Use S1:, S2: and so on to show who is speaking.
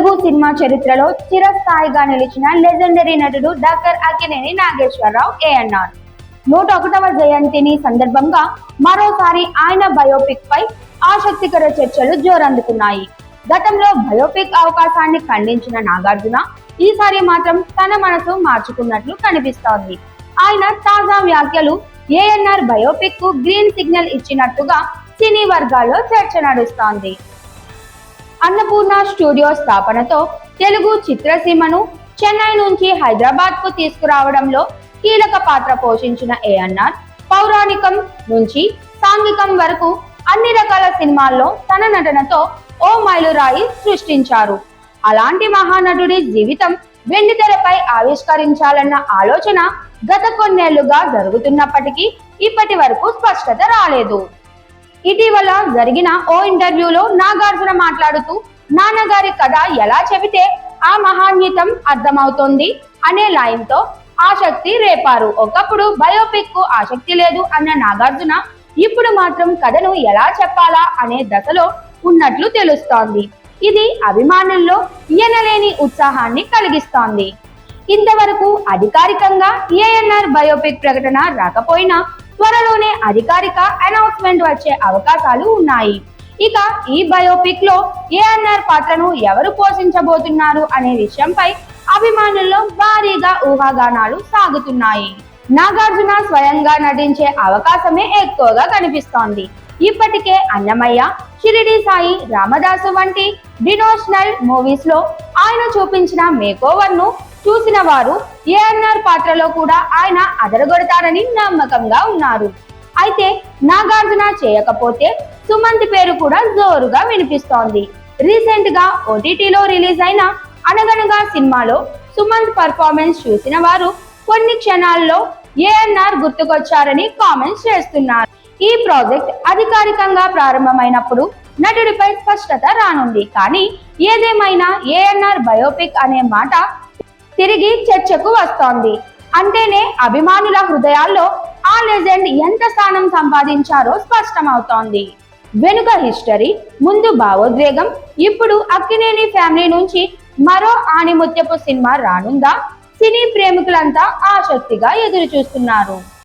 S1: Telugu cinema చరిత్రలో చిరస్థాయిగా నిలిచిన లెజెండరీ నటుడు డాక్టర్ అక్కినేని నాగేశ్వరరావు ఏఎన్ఆర్. నూట ఒకటవ జయంతిని సందర్భంగా మరోసారి ఆయన బయోపిక్ పై ఆసక్తికర చర్చలు జోరందుకున్నాయి. గతంలో బయోపిక్ అవకాశాన్ని ఖండించిన నాగార్జున ఈసారి మాత్రం తన మనసు మార్చుకున్నట్లు కనిపిస్తోంది. ఆయన తాజా వ్యాఖ్యలు ఏఎన్ఆర్ బయోపిక్కు గ్రీన్ సిగ్నల్ ఇచ్చినట్టుగా సినీ వర్గాల్లో చర్చ నడుస్తోంది. అన్నపూర్ణ స్టూడియో స్థాపనతో తెలుగు చిత్రసీమను చెన్నై నుంచి హైదరాబాద్కు తీసుకురావడంలో కీలక పాత్ర పోషించిన ఏఎన్ఆర్ పౌరాణికం నుంచి సాంఘికం వరకు అన్ని రకాల సినిమాల్లో తన నటనతో ఓ మైలురాయి సృష్టించారు. అలాంటి మహానటుడి జీవితం వెండితెరపై ఆవిష్కరించాలన్న ఆలోచన గత కొన్నేళ్ళుగా జరుగుతున్నప్పటికీ ఇప్పటి వరకు స్పష్టత రాలేదు. ఇటీవల జరిగిన ఓ ఇంటర్వ్యూలో నాగార్జున మాట్లాడుతూ నాన్నగారి కథ ఎలా చెబితే ఆ మహాన్యతం అర్థమవుతోంది అనే లైన్తో ఆసక్తి రేపారు. ఒకప్పుడు బయోపిక్కు ఆసక్తి లేదు అన్న నాగార్జున ఇప్పుడు మాత్రం కథను ఎలా చెప్పాలా అనే దశలో ఉన్నట్లు తెలుస్తోంది. ఇది అభిమానుల్లో ఎనలేని ఉత్సాహాన్ని కలిగిస్తోంది. ఇంతవరకు అధికారికంగా ఏఎన్ఆర్ బయోపిక్ ప్రకటన రాకపోయినా త్వరలోనే అధికారిక అనౌన్స్మెంట్ వచ్చే అవకాశాలు ఉన్నాయి. ఇక ఈ బయోపిక్లో ఏఎన్ఆర్ పాత్రను ఎవరు పోషించబోతున్నారు అనే విషయంపై అభిమానుల్లో భారీగా ఊహాగానాలు సాగుతున్నాయి. నాగార్జున స్వయంగా నటించే అవకాశమే ఎక్కువగా కనిపిస్తోంది. ఇప్పటికే అన్నమయ్య షిరిడి సాయి రామదాసు వంటి డినోషనల్ మూవీస్లో ఆయన చూపించిన మేకోవర్ను చూసిన వారు ఏఎన్ఆర్ పాత్రలో కూడా ఆయన అదరగొడతారని నమ్మకంగా ఉన్నారు. అయితే నాగార్జున చేయకపోతే సుమంత్ పేరు కూడా జోరుగా వినిపిస్తోంది. రీసెంట్గా ఓటీటీలో రిలీజ్ అయిన అనగనగా సినిమాలో సుమంత్ పర్ఫార్మెన్స్ చూసిన వారు కొన్ని క్షణాల్లో ఏఎన్ఆర్ గుర్తుకొచ్చారని కామెంట్స్ చేస్తున్నారు. ఈ ప్రాజెక్ట్ అధికారికంగా ప్రారంభమైనప్పుడు నటుడిపై స్పష్టత రానుంది. కానీ ఏదేమైనా ఏఎన్ఆర్ బయోపిక్ అనే మాట తిరిగి చర్చకు వస్తోంది. అంటేనే అభిమానుల హృదయాల్లో ఆ లెజెండ్ ఎంత స్థానం సంపాదించారో స్పష్టమవుతోంది. వెనుక హిస్టరీ ముందు భావోద్వేగం ఇప్పుడు అక్కినేని ఫ్యామిలీ నుంచి మరో ఆణిముత్యపు సినిమా రానుందా? సినీ ప్రేమికులంతా ఆసక్తిగా ఎదురు చూస్తున్నారు